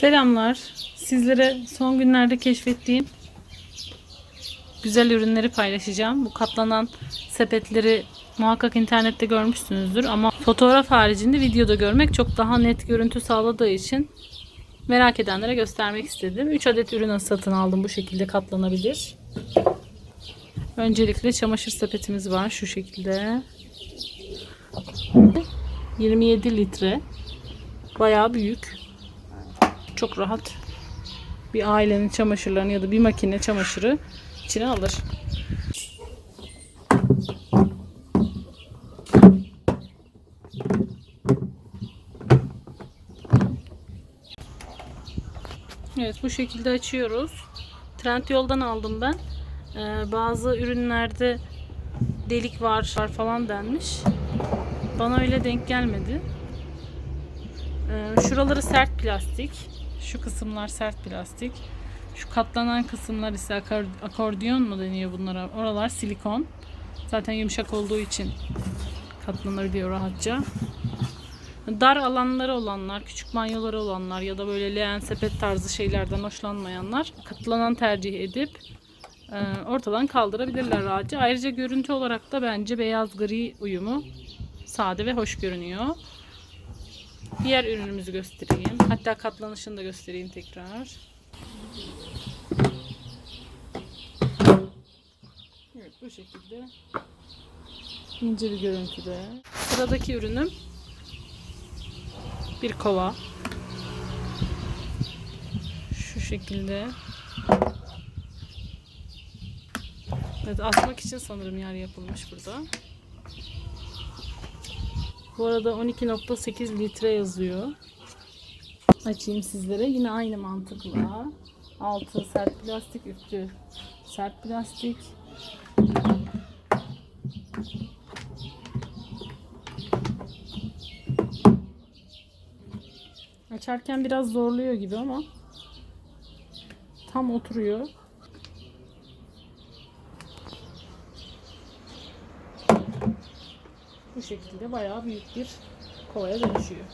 Selamlar. Sizlere son günlerde keşfettiğim güzel ürünleri paylaşacağım. Bu katlanan sepetleri muhakkak internette görmüşsünüzdür ama fotoğraf haricinde videoda görmek çok daha net görüntü sağladığı için merak edenlere göstermek istedim. 3 adet ürün satın aldım bu şekilde katlanabilir. Öncelikle çamaşır sepetimiz var şu şekilde. 27 litre. Bayağı büyük. Çok rahat. Bir ailenin çamaşırlarını ya da bir makine çamaşırı içine alır. Evet bu şekilde açıyoruz. Trendyol'dan aldım ben. Ee, bazı ürünlerde delik var, var falan denmiş. Bana öyle denk gelmedi. Ee, şuraları sert plastik. Şu kısımlar sert plastik. Şu katlanan kısımlar ise akor- akordiyon mu deniyor bunlara? Oralar silikon. Zaten yumuşak olduğu için katlanabiliyor rahatça. Dar alanları olanlar, küçük banyoları olanlar ya da böyle leğen sepet tarzı şeylerden hoşlanmayanlar katlanan tercih edip e, ortadan kaldırabilirler rahatça. Ayrıca görüntü olarak da bence beyaz gri uyumu sade ve hoş görünüyor. Diğer ürünümüzü göstereyim. Hatta katlanışını da göstereyim tekrar. Evet bu şekilde ince bir görüntüde. Sıradaki ürünüm bir kova. Şu şekilde. Evet asmak için sanırım yer yapılmış burada. Bu arada 12.8 litre yazıyor. Açayım sizlere. Yine aynı mantıkla. Altı sert plastik, üstü sert plastik. Açarken biraz zorluyor gibi ama tam oturuyor. Bu şekilde bayağı büyük bir kovaya dönüşüyor.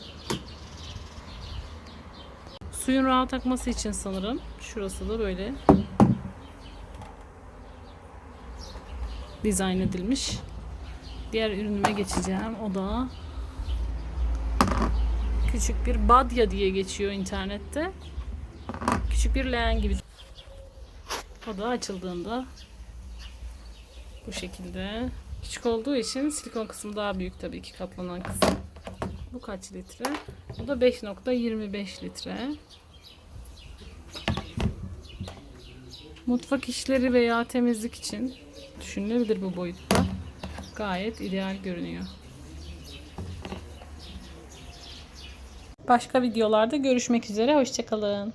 Suyun rahat akması için sanırım. Şurası da böyle dizayn edilmiş. Diğer ürünüme geçeceğim. O da küçük bir badya diye geçiyor internette. Küçük bir leğen gibi. O da açıldığında bu şekilde. Küçük olduğu için silikon kısmı daha büyük tabii ki katlanan kısım. Bu kaç litre? Bu da 5.25 litre. Mutfak işleri veya temizlik için düşünülebilir bu boyutta. Gayet ideal görünüyor. Başka videolarda görüşmek üzere. Hoşçakalın.